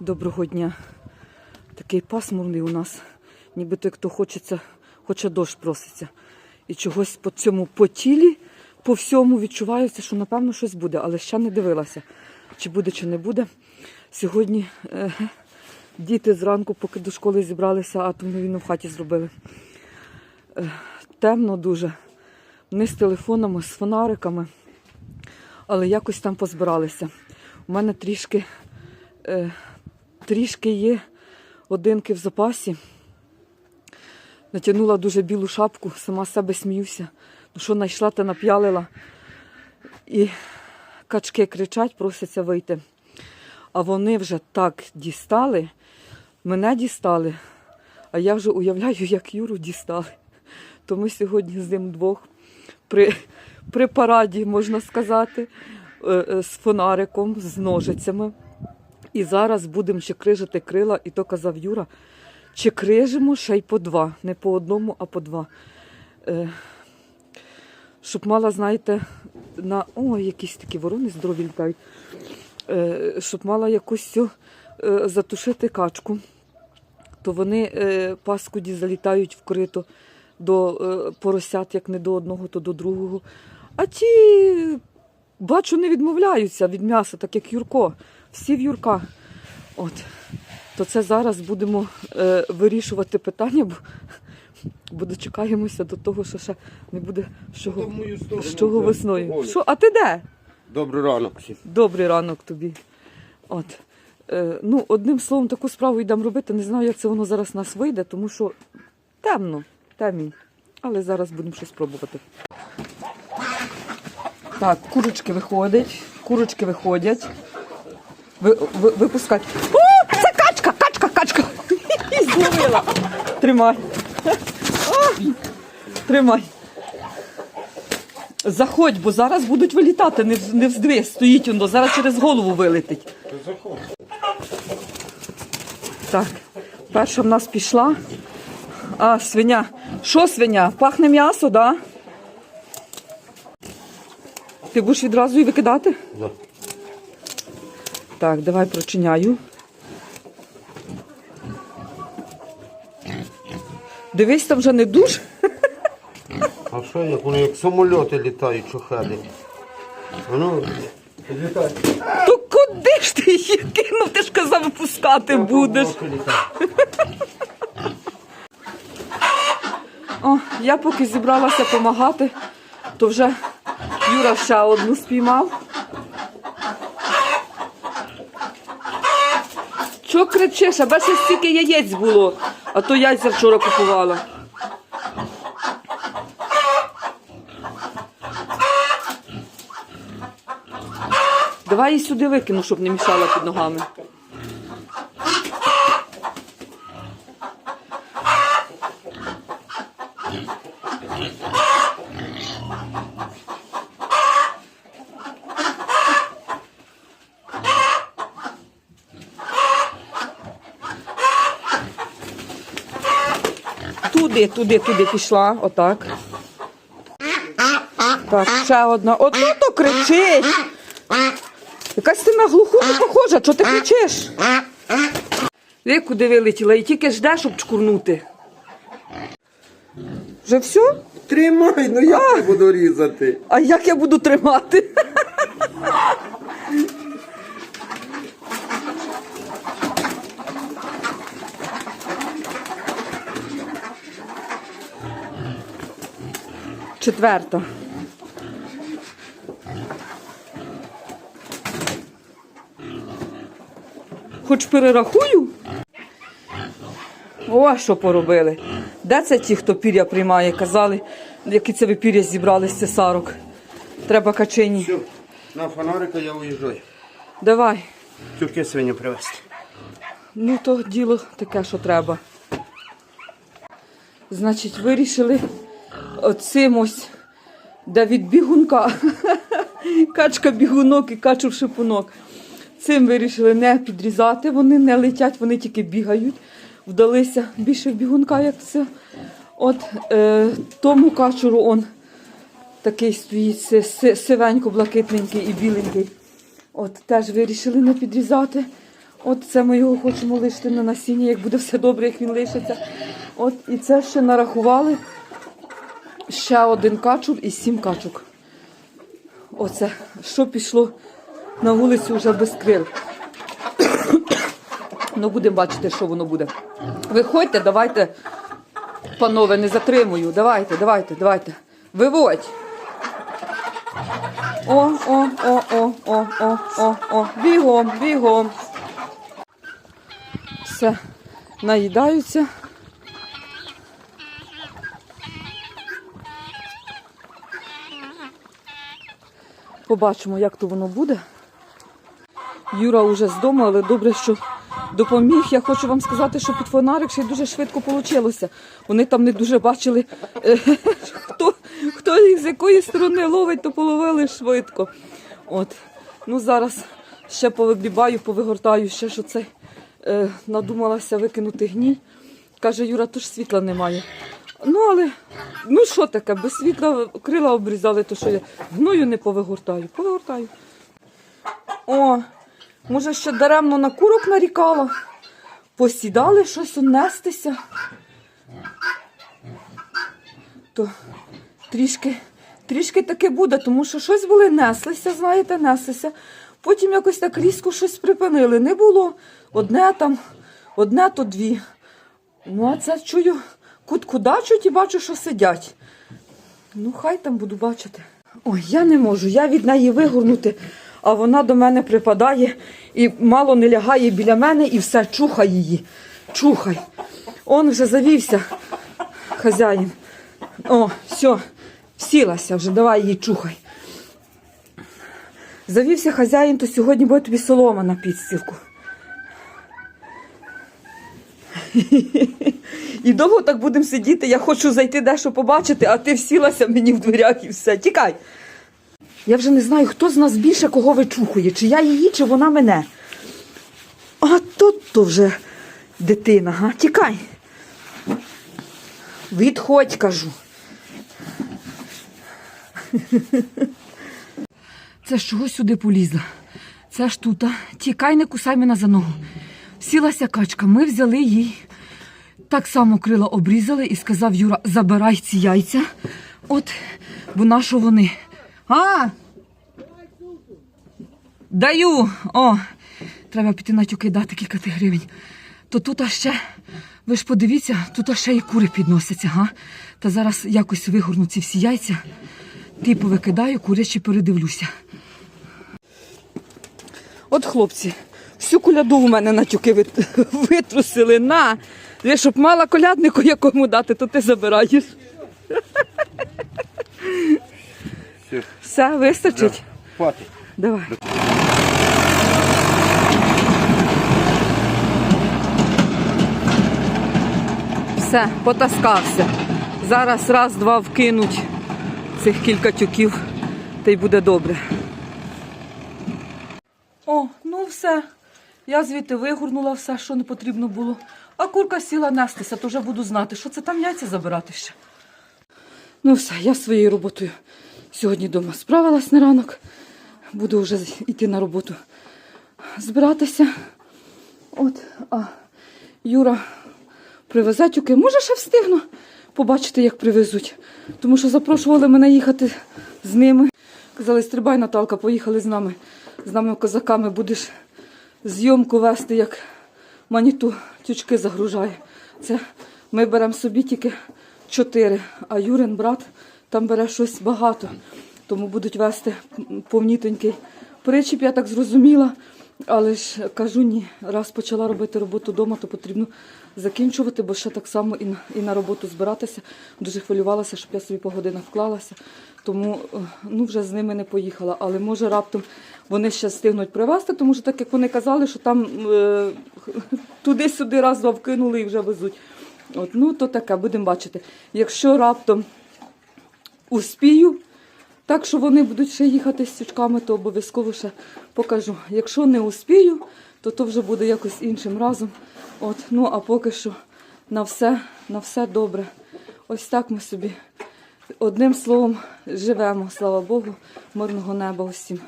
Доброго дня. Такий пасмурний у нас, нібито як то хочеться, хоче дощ проситься. І чогось по цьому по тілі, по всьому відчувається, що напевно щось буде, але ще не дивилася, чи буде, чи не буде. Сьогодні е, діти зранку, поки до школи зібралися, атомну війну в хаті зробили. Е, темно дуже. Вони з телефонами, з фонариками, але якось там позбиралися. У мене трішки е, трішки є одинки в запасі. Натягнула дуже білу шапку, сама себе сміюся. Ну що знайшла, та нап'ялила. І качки кричать, просяться вийти. А вони вже так дістали, мене дістали, а я вже уявляю, як Юру дістали. То ми сьогодні з ним двох при, при параді, можна сказати, е, е, з фонариком, з ножицями. І зараз будемо ще крижити крила, і то казав Юра, чи крижимо ще й по два, не по одному, а по два. Е, щоб мала, знаєте, на. Ой, якісь такі ворони здорові літають. Е, щоб мала якусь е, затушити качку, то вони е, паскуді залітають в крито до е, поросят, як не до одного, то до другого. А ті, бачу, не відмовляються від м'яса, так як Юрко. Всі в Юрка. От. То це зараз будемо е, вирішувати питання, бо, бо дочекаємося до того, що ще не буде з чого, весною. Що, а ти де? Добрий ранок всім. Добрий ранок тобі. От. Е, ну, одним словом, таку справу йдемо робити. Не знаю, як це воно зараз нас вийде, тому що темно, темінь. Але зараз будемо щось пробувати. Так, курочки виходять, курочки виходять. Ви, ви, випускать. О, це качка, качка, качка. Зловила. Тримай. Тримай. Заходь, бо зараз будуть вилітати, не, в- не вздви, стоїть воно, зараз через голову вилетить. Так, перша в нас пішла. А, свиня. Що свиня? Пахне м'ясо, да? Ти будеш відразу і викидати? Да. Так, давай прочиняю. Дивись, там вже не душ. А що як вони як самольоти літають, шохеди? Ну, літають. То куди ж ти її кинув? Ти ж казав, випускати будеш. О, я поки зібралася допомагати, то вже Юра ще одну спіймав. Чого кричиш? Аби ще стільки яєць було, а то яйця вчора купувала. Давай її сюди викину, щоб не мішала під ногами. Туди, туди, туди пішла, отак. Так, ще одна. Одну то кричить. Якась ти на глуху не похожа, чого ти кричиш? Ви куди вилетіла і тільки жде, щоб чкурнути. Вже все? Тримай, ну як я буду різати? А як я буду тримати? Четверта. Хоч перерахую? О, що поробили. Де це ті, хто пір'я приймає? Казали, які це ви пір'я зібрали з цесарок. Треба качині. Все, на фонарика я уїжджаю. Давай. Тюрки свиню привезти. Ну, то діло таке, що треба. Значить, вирішили оцим ось, де від бігунка, качка бігунок і качув шипунок. Цим вирішили не підрізати, вони не летять, вони тільки бігають. Вдалися більше в бігунка, як все. От е, тому качуру он такий стоїть си- си- сивенько-блакитненький і біленький. От теж вирішили не підрізати. От це ми його хочемо лишити на насіння, як буде все добре, як він лишиться. От і це ще нарахували ще один качур і сім качок. Оце, що пішло на вулицю вже без крил. ну, будемо бачити, що воно буде. Виходьте, давайте, панове, не затримую. Давайте, давайте, давайте. Виводь. О, о, о, о, о, о, о, о. Бігом, бігом. Все, наїдаються. Побачимо, як то воно буде. Юра вже з дому, але добре, що допоміг. Я хочу вам сказати, що під фонарик ще й дуже швидко вийшло. Вони там не дуже бачили, е, хто, хто їх з якої сторони ловить, то половили швидко. От. Ну зараз ще повигрібаю, повигортаю, ще що це е, надумалася викинути гній. Каже, Юра, то ж світла немає. Ну, але ну що таке, без світла крила обрізали, то що я гною не повигортаю. Повигортаю. О, може, ще даремно на курок нарікала. Посідали щось унестися. То трішки, трішки таке буде, тому що щось були неслися, знаєте, неслися. Потім якось так різко щось припинили. Не було. Одне там, одне то дві. Ну, а це чую, кутку дачуть і бачу, що сидять. Ну, хай там буду бачити. Ой, я не можу, я від неї вигорнути, а вона до мене припадає і мало не лягає біля мене і все, чухай її. Чухай. Он вже завівся, хазяїн. О, все, сілася вже, давай її чухай. Завівся хазяїн, то сьогодні буде тобі солома на підстілку. І довго так будемо сидіти. Я хочу зайти дещо побачити, а ти всілася мені в дверях і все. Тікай. Я вже не знаю, хто з нас більше кого вичухує, чи я її, чи вона мене. А тут то вже дитина, га? Тікай. Відходь, кажу. Це ж чого сюди полізла? Це ж тут. а? Тікай, не кусай мене за ногу. Сілася качка, ми взяли їй. Так само крила обрізали і сказав Юра, забирай ці яйця. От, бо на що вони? А! Даю! О! Треба піти на тюки дати кілька тих гривень. То тут а ще, ви ж подивіться, тут а ще і кури підносяться, га? Та зараз якось вигорну ці всі яйця, типу викидаю, курячі передивлюся. От хлопці, всю коляду в мене на тюки вит- витрусили. На! Ви, щоб мала коляднику якому дати, то ти забираєш. Все, Все, вистачить? хватить. Давай. Все, потаскався. Зараз раз-два вкинуть цих кілька тюків, та й буде добре. О, ну все. Я звідти вигорнула все, що не потрібно було. А курка сіла нестися, то вже буду знати, що це там яйця забирати ще. Ну все, я своєю роботою сьогодні вдома справилась на ранок. Буду вже йти на роботу збиратися. От, а Юра привезе тюки. Може, ще встигну побачити, як привезуть. Тому що запрошували мене їхати з ними. Казали, стрибай, Наталка, поїхали з нами. З нами козаками будеш зйомку вести, як маніту тючки загружає. Це ми беремо собі тільки чотири, а Юрин брат там бере щось багато. Тому будуть вести повнітонький причіп, я так зрозуміла. Але ж кажу, ні, раз почала робити роботу вдома, то потрібно закінчувати, бо ще так само і на, і на роботу збиратися. Дуже хвилювалася, щоб я собі по годинах вклалася. Тому е, ну, вже з ними не поїхала. Але може раптом вони ще встигнуть привезти, тому що так як вони казали, що там е, туди-сюди раз вкинули і вже везуть. От, ну то таке, будемо бачити. Якщо раптом успію, так що вони будуть ще їхати з сючками, то обов'язково ще покажу. Якщо не успію, то то вже буде якось іншим разом. От, ну а поки що на все, на все добре. Ось так ми собі одним словом живемо. Слава Богу, мирного неба усім.